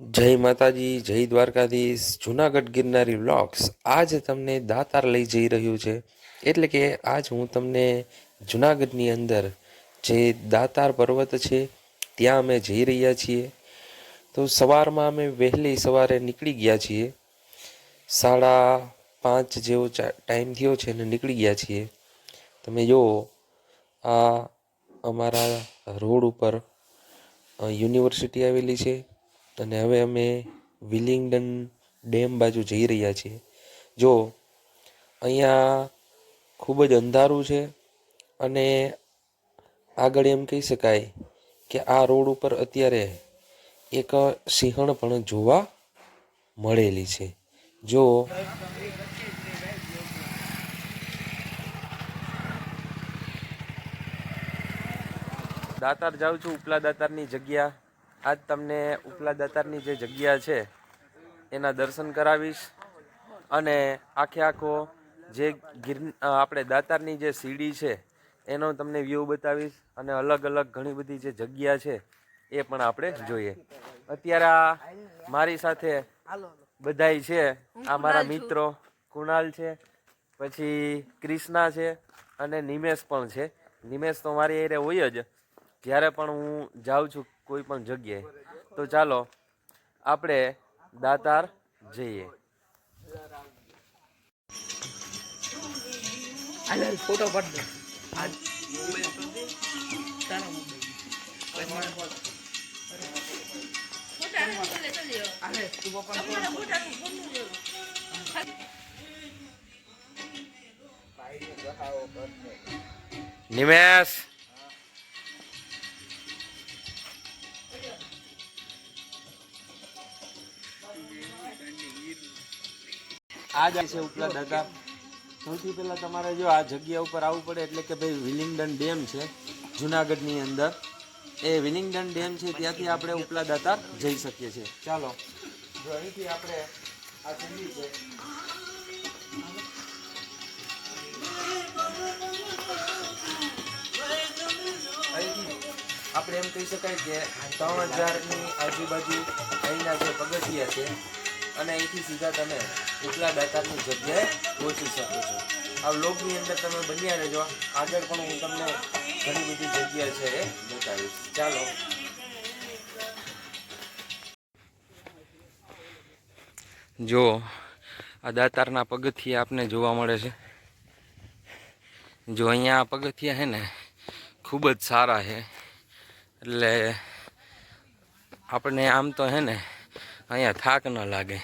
જય માતાજી, જય દ્વારકાધીશ, જુનાગઢ ગિરનારી વ્લોગ્સ આજ તમને દાતાર લઈ જઈ રહ્યું છે. એટલે કે આજ હું તમને જુનાગઢની અંદર જે દાતાર પર્વત છે, ત્યાં અમે જઈ રહ્યા છીએ. તો સવારમાં અમે વહેલી સવારે નીકળી ગયા છીએ. સાડા પાંચ જેવો ટાઈમ થયો છે ને નીકળી ગયા છીએ. તમે જો, આ અમારા રોડ ઉપર યુનિવર્સિટી આવેલી છે. અને હવે અમે વિલિંગડન ડેમ બાજુ જઈ રહ્યા છીએ. જો, અહીંયા ખૂબ જ અંધારું છે અને આગળ એમ કહી શકાય કે આ રોડ ઉપર અત્યારે એક સિંહણ પણ જોવા મળેલી છે. જો, દાતાર જાઉં છું, ઉપલા દાતારની જગ્યા આજ તમને ઉપલા દાતારની જે જગ્યા છે એના દર્શન કરાવીશ. અને આખે આખો જે ગિર આપણે દાતારની જે સીડી છે એનો તમને વ્યૂ બતાવીશ. અને અલગ અલગ ઘણી બધી જે જગ્યા છે એ પણ આપણે જોઈએ. અત્યારે આ મારી સાથે બધાય છે. આ મારા મિત્રો કુણાલ છે પછી ક્રિષ્ના છે અને નિમેશ પણ છે. નિમેશ તો મારી એરે હોય જ. જ્યારે પણ હું જાઉં છું કોઈ પણ જગ્યાએ. તો ચાલો આપણે દાતાર જઈએ. આલે ફોટો નિમેશ! આ જાય છે ઉપલા હતા સૌથી પહેલાં તમારે જો આ જગ્યા ઉપર આવવું પડે એટલે કે ભાઈ વિલિંગડન ડેમ છે, જુનાગઢની અંદર. એ વિલિંગડન ડેમ છે, ત્યાંથી આપણે ઉપલા દાતા જઈ શકીએ છીએ. ચાલો. જો અહીંથી આપણે આ ચંદી છે. આપણે એમ કહી શકાય કે ત્રણ હજારની આજુબાજુ અહીંના જે પગથિયા છે અને અહીંથી સીધા તમે ઉપલા બેતાલની જગ્યાએ પહોંચી શકો છો. આ વ્લોગની અંદર તમે બન્યા રહેજો. આગળ પણ હું તમને ઘણી બધી જગ્યા છે એ બતાવીશ. ચાલો. જો, આ દાતારના પગથિયા આપને જોવા મળે છે. જો અહીંયા આ પગથિયા છે ને, ખૂબ જ સારા છે. એટલે આપણે આમ તો હે ને અહીંયા થાક ન લાગે.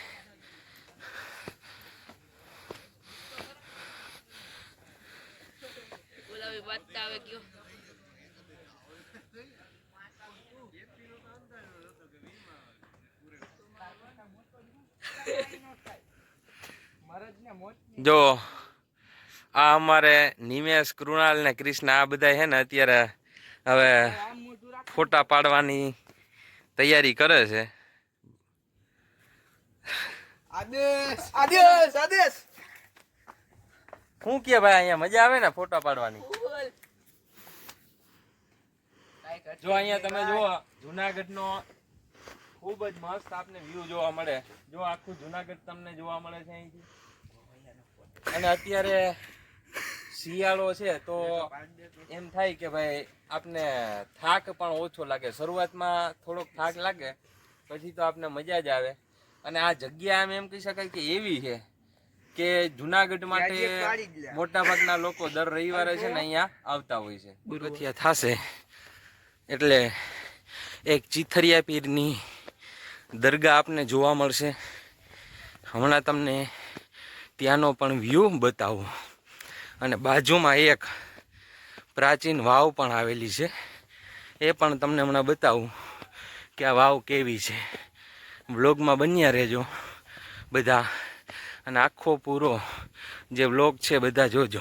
જો આ અમારે નિમેશ કૃણાલ ને કૃષ્ણ આ બધા છે ને અત્યારે હવે ફોટા પાડવાની તૈયારી કરે છે. આદેશ આદેશ આદેશ. શું કે ભાઈ અહીંયા? મજા આવે ને ફોટા પાડવાની? જો અહીંયા તમે જુઓ જુનાગઢનો ખૂબ જ મસ્ત આપને વ્યૂ જોવા મળે. જો આખું જુનાગઢ તમને જોવા મળે છે અહીંથી. અને અત્યારે શિયાળો છે તો એમ થાય કે ભાઈ આપને થાક પણ ઓછો લાગે. શરૂઆતમાં થોડોક થાક લાગે પછી તો આપને મજા જ આવે. અને આ જગ્યા એમ એમ કહી શકાય કે એવી છે કે જુનાગઢ માટે મોટા ભાગના લોકો દર રવિવારે છે ને અહીંયા આવતા હોય છે. ગુરુથિયા થાશે. એટલે એક ચીથરિયા પીરની દરગાહ આપને જોવા મળશે. હમણાં તમને ત્યાંનો પણ વ્યૂ બતાવો. અને બાજુમાં એક પ્રાચીન વાવ પણ આવેલી છે. એ પણ તમને હમણાં બતાવું કે આ વાવ કેવી છે. વ્લોગમાં બન્યા રહેજો બધા. અને આખો પૂરો જે વ્લોગ છે બધા જોજો.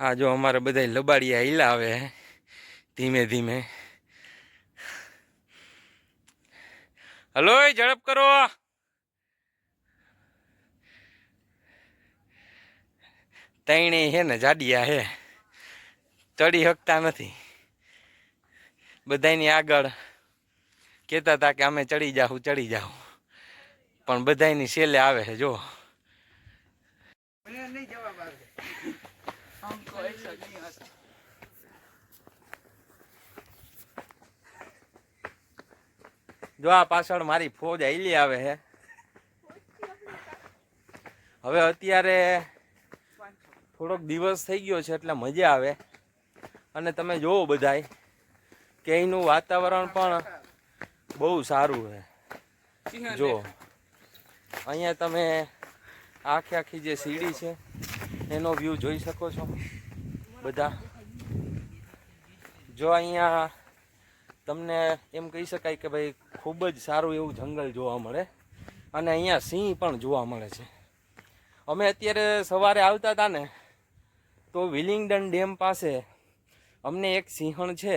આ જો અમારે બધા લબાડિયા હિલા આવે ધીમે ધીમે. હલો ઝડપ કરો. તૈણે હે ને જાડિયા હે. ચડી શકતા નથી. બધાની આગળ કહેતા હતા કે અમે ચડી જાઉં ચડી જાઉં પણ બધાની સેલે આવે છે, જો. જો આ પાછળ મારી ફોજ આઈલી આવે છે હવે અત્યારે થોડોક દિવસ થઈ ગયો છે એટલે મજા આવે. અને તમે જોવો બધાય કે અહીંનું વાતાવરણ પણ બહુ સારું છે જો, અહીંયા તમે આખી આખી જે સીડી છે એનો વ્યૂ જોઈ શકો છો બધા. જો અહીંયા તમને એમ કહી શકાય કે ભાઈ ખૂબ જ સારું એવું જંગલ જોવા મળે. અને અહીંયા સિંહ પણ જોવા મળે છે. અમે અત્યારે સવારે આવતા હતા ને, તો વિલિંગડન ડેમ પાસે અમને એક સિંહણ છે,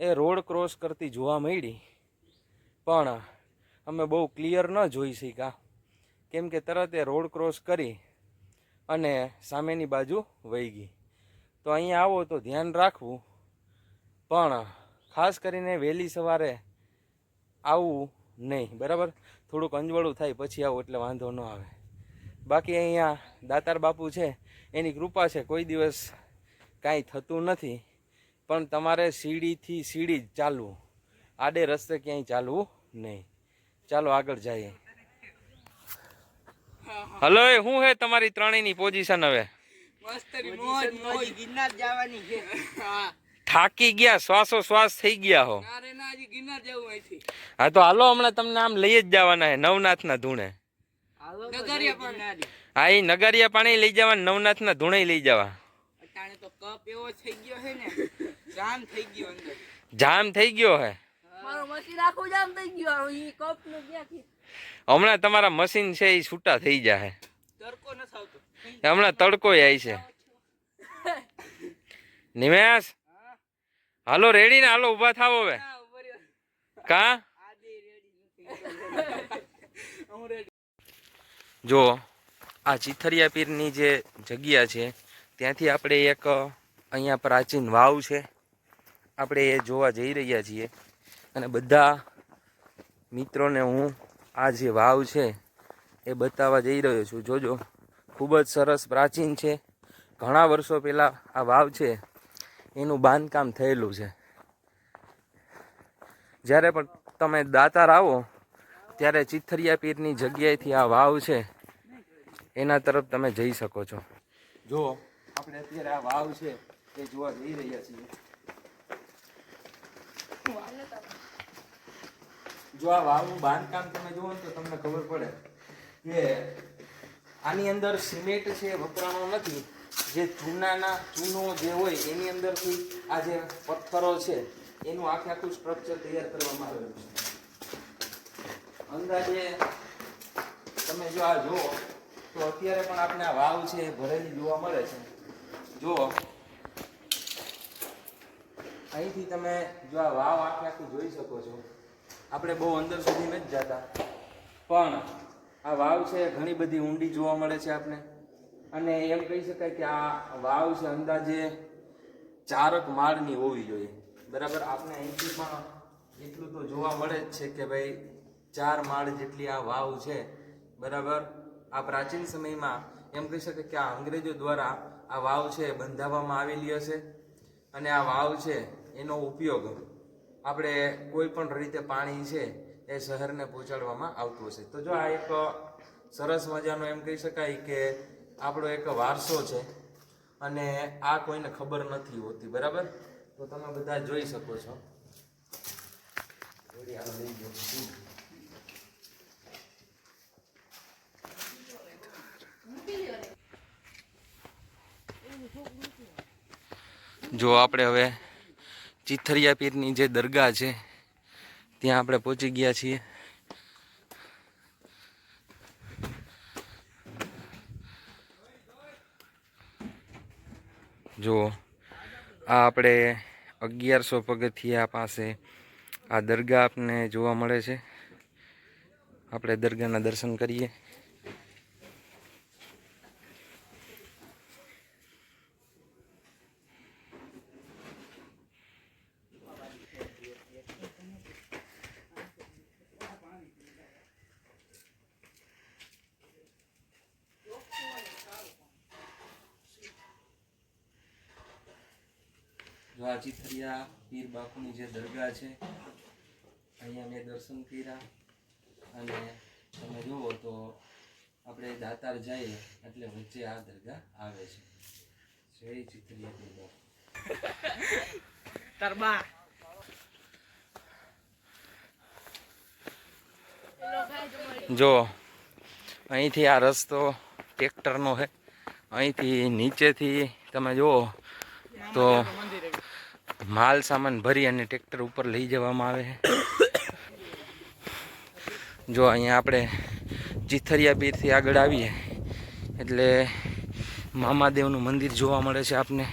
એ રોડ ક્રોસ કરતી જોવા મળી પણ અમે બહુ ક્લિયર ન જોઈ શક્યા કેમ કે તરત એ રોડ ક્રોસ કરી અને સામેની બાજુ વહી ગઈ. તો અહીંયા આવો તો ધ્યાન રાખવું. પણ ખાસ કરીને વહેલી સવારે આવવું નહીં બરાબર? થોડુંક અંજવાળું થાય પછી આવું એટલે વાંધો ન આવે. બાકી અહીંયા દાતાર બાપુ છે એની કૃપા છે કોઈ દિવસ કાંઈ થતું નથી પણ તમારે સીડીથી સીડી જ ચાલવું. આડે રસ્તે ક્યાંય ચાલવું નહીં. ચાલો આગળ જઈએ. હલો એ શું હે તમારી ત્રણેયની પોઝિશન હવે? મસ્ત મોજ મોજ. ગિરનાર જવાની છે. હા. થાકી ગયા શ્વાસો શ્વાસ થઈ ગયા હો. ના ના હા તો હાલો હમણાં તમને આમ લઈ જ જવાના હે નવનાથના ધૂણે. હા એ નગારિયા પાણી લઈ જવા નવનાથના ધૂણે લઈ જવા અટાણે તો કપ એવો થઈ ગયો જામ થઈ ગયો અંદર. જામ થઈ ગયો હે. મારો મશીન આખું જામ થઈ ગયો ઈ કપનું ક્યાંથી? હમણાં તમારા મશીન છે એ છૂટા થઈ જાય તડકો હમણાં તડકો આવી છે. નિમેશ? હાલો રેડી ને? હાલો ઊભા થાવ હવે. કા? જો આ ચિથરિયા પીરની જે જગ્યા છે ત્યાંથી આપણે એક અહીંયા પ્રાચીન વાવ છે. આપણે એ જોવા જઈ રહ્યા છીએ. અને બધા મિત્રોને હું આ જે વાવ છે એ બતાવવા જઈ રહ્યો છું. જોજો ખૂબ જ સરસ પ્રાચીન છે. ઘણા વર્ષો પહેલાં આ વાવ છે. એનું બાંધકામ થયેલું છે. જ્યારે પણ તમે દાતાર આવો, ત્યારે ચિથરિયા પીરની જગ્યાએથી આ વાવ છે, એના તરફ તમે જઈ શકો છો. જો, આપણે અત્યારે આ વાવ છે, એ જોવા જઈ રહ્યા છીએ. જો આ વાવનું બાંધકામ તમે જુઓ તો તમને ખબર પડે કે આની અંદર સિમેન્ટ છે, વપરાણો નથી. જે ચૂનાના ચૂનો જે હોય, એની અંદરથી આ જે પથ્થરો છે, એનું આખે આખું સ્ટ્રક્ચર તૈયાર કરવામાં આવેલું છે. અંદાજે તમે જો આ જુઓ, તો અત્યારે પણ આપણે આ વાવ છે એ ભરેલી જોવા મળે છે. જુઓ. અહીંથી તમે જો આ વાવ આખે આખી જોઈ શકો છો. આપણે બહુ અંદર સુધી નથી જતા. પણ આ વાવ છે ઘણી બધી ઊંડી જોવા મળે છે આપણે અને એમ કહી શકાય કે આ વાવ છે અંદાજે ચારક માળની હોવી જોઈએ. બરાબર? આપણે અહીંથી પણ એટલું તો જોવા મળે જ છે કે ભાઈ ચાર માળ જેટલી આ વાવ છે. બરાબર? આ પ્રાચીન સમયમાં એમ કહી શકાય કે આ અંગ્રેજો દ્વારા આ વાવ છે બંધાવવામાં આવેલી હશે અને આ વાવ છે એનો ઉપયોગ આપણે કોઈ પણ રીતે પાણી છે એ શહેરને પહોંચાડવામાં આવતું હશે. તો જો આ એક સરસ મજાનો એમ કહી શકાય કે આપણો એક વારસો છે અને આ કોઈને ખબર નથી હોતી, બરાબર? તો તમે બધા જોઈ શકો છો. જો આપણે હવે ચિથરિયા પીરની જે દરગાહ છે, ત્યાં આપણે પહોંચી ગયા છીએ. જો આ આપણે અગિયારસો પગથિયા પાસે આ દરગાહ આપને જોવા મળે છે. આપણે દરગાહના દર્શન કરીએ આ ચિથરિયા પીર બાપુની જે દરગાહ છે અહીંયા મેં દર્શન કર્યા અને તમે જુઓ તો આપણે દાતાર જઈએ એટલે વચ્ચે આ દરગાહ આવે છે. જય ચિત્રીય દરગાહ તરબા જો અહીંથી આ રસ્તો ટ્રેક્ટરનો છે. અહીંથી નીચેથી તમે જુઓ તો માલ સામાન ભરી અને ટ્રેક્ટર ઉપર લઈ જવામાં આવે જો અહીંયા આપણે ચિથરિયા પીરથી આગળ આવીએ, એટલે મામાદેવનું મંદિર જોવા મળે છે આપને.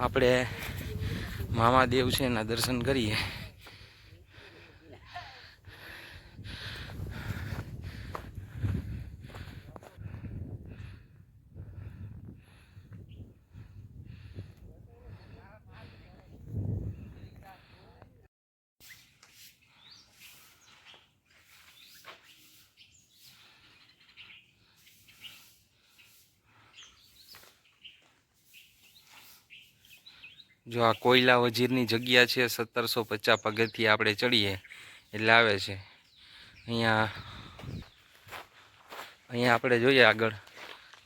આપણે મામાદેવ છે એના દર્શન કરીએ. જો આ કોયલા વજીરની જગ્યા છે, સત્તરસો પચાસ પગથિયા આપણે ચડીએ, એટલે આવે છે. અહીંયા અહીંયા આપણે જોઈએ આગળ,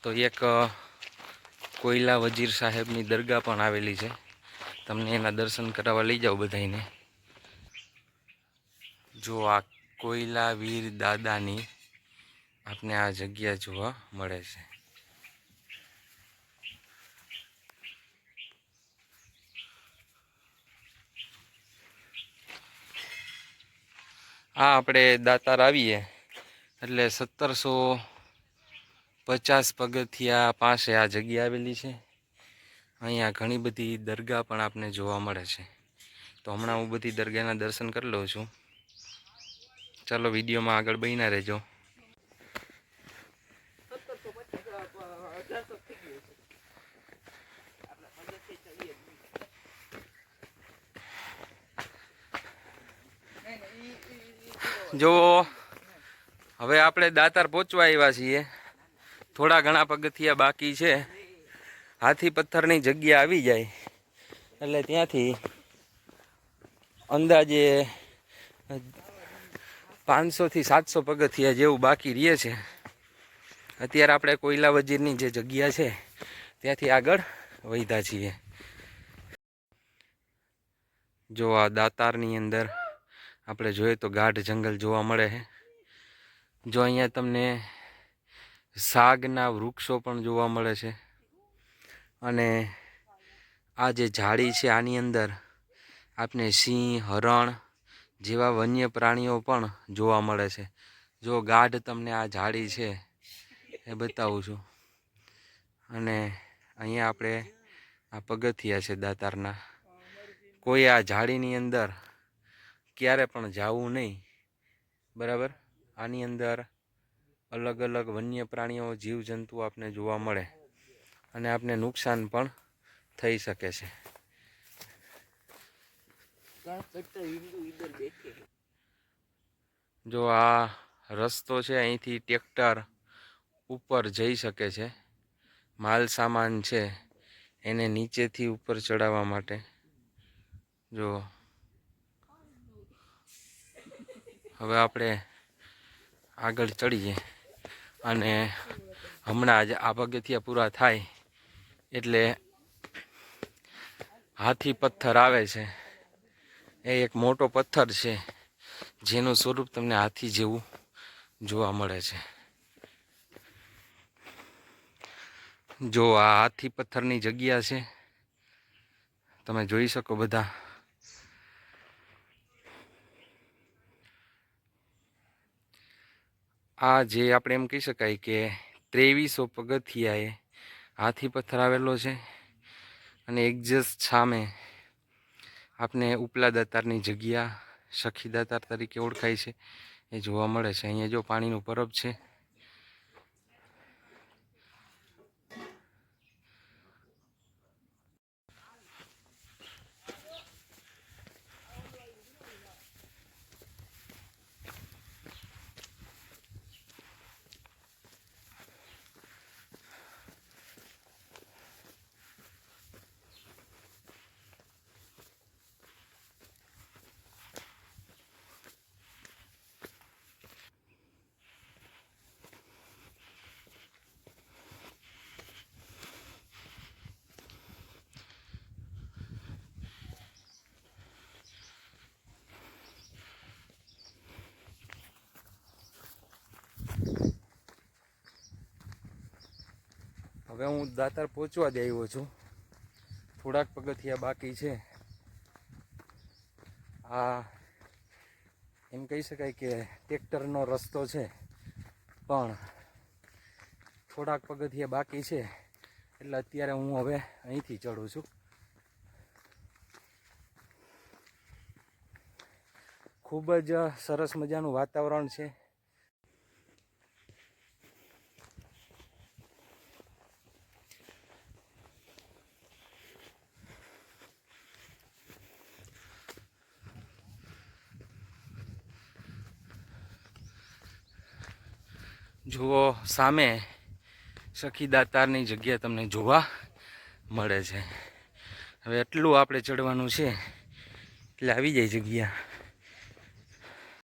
તો એક કોયલા વજીર સાહેબની દરગાહ પણ આવેલી છે. તમને એના દર્શન કરાવવા લઈ જાઓ બધાને જો આ કોયલા વીર દાદાની આપને આ જગ્યા જોવા મળે છે. આ આપણે દાતાર આવીએ. એટલે સત્તરસો પચાસ પગથિયા પાસે આ જગ્યા આવેલી છે. અહીંયા ઘણી બધી દરગાહ પણ આપને જોવા મળે છે. તો હમણાં હું બધી દરગાહના દર્શન કરી લઉં છું. ચાલો વિડીયોમાં આગળ બન્યા રહેજો સત્તરસો પચાસ અઢારસો થઈ ગયું છે આપણે પગથિયે ચડીએ જ નહીં. નહીં, નહીં, ઈ- ઈ- ઈ કેવો? જો હવે આપણે દાતાર પહોંચવા આવ્યા છીએ. થોડા ઘણા પગથિયા બાકી છે. હાથી પથ્થરની જગ્યા આવી જાય. એટલે ત્યાંથી અંદાજે પાંચસોથી સાતસો પગથિયા જેવું બાકી રહે છે. અત્યારે આપણે કોયલા વજીરની જે જગ્યા છે, ત્યાંથી આગળ વધ્યા છીએ. જો આ દાતારની અંદર આપણે જોઈએ તો ગાઢ જંગલ જોવા મળે છે. જો અહીંયા તમને સાગના વૃક્ષો પણ જોવા મળે છે. અને આ જે ઝાડી છે આની અંદર આપને સિંહ, હરણ જેવા વન્ય પ્રાણીઓ પણ જોવા મળે છે. જો ગાઢ તમને આ ઝાડી છે એ બતાવું છું. અને અહીંયા આપણે આ પગથિયા છે દાતારના. કોઈ આ ઝાડીની અંદર ક્યારે પણ જવું નહીં, બરાબર આની અંદર અલગ અલગ વન્ય પ્રાણીઓ જીવજંતુ આપને જોવા મળે અને આપને નુકસાન પણ થઈ શકે છે. જો આ રસ્તો છે અહીંથી ટ્રેક્ટર ઉપર જઈ શકે છે, માલ સામાન છે એને નીચેથી ઉપર ચડાવવા માટે જો હવે આપણે આગળ ચડીએ. અને હમણાં જ આ પગથિયા પૂરા થાય એટલે હાથી પથ્થર આવે છે. એ એક મોટો પથ્થર છે, જેનું સ્વરૂપ તમને હાથી જેવું જોવા મળે છે. જો આ હાથી પથ્થરની જગ્યા છે, તમે જોઈ શકો બધા. આ જે આપણે એમ કહી શકાય કે ત્રેવીસો પગથિયાએ હાથી પથ્થર આવેલો છે અને એક્ઝેસ્ટ સામે આપને ઉપલા દાતારની જગ્યા સખી દાતાર તરીકે ઓળખાય છે. એ જોવા મળે છે. અહીંયા જો પાણીનું પરબ છે. હવે હું દાતાર પહોંચવા જ આવ્યો છું. થોડાક પગથિયા બાકી છે. આ એમ કહી શકાય કે ટ્રેક્ટરનો રસ્તો છે. પણ થોડાક પગથિયા બાકી છે. એટલે અત્યારે હું હવે અહીંથી ચડું છું. ખૂબ જ સરસ મજાનું વાતાવરણ છે જુઓ સામે સખી દાતારની જગ્યા તમને જોવા મળે છે. હવે એટલું આપણે ચડવાનું છે. એટલે આવી જાય જગ્યા.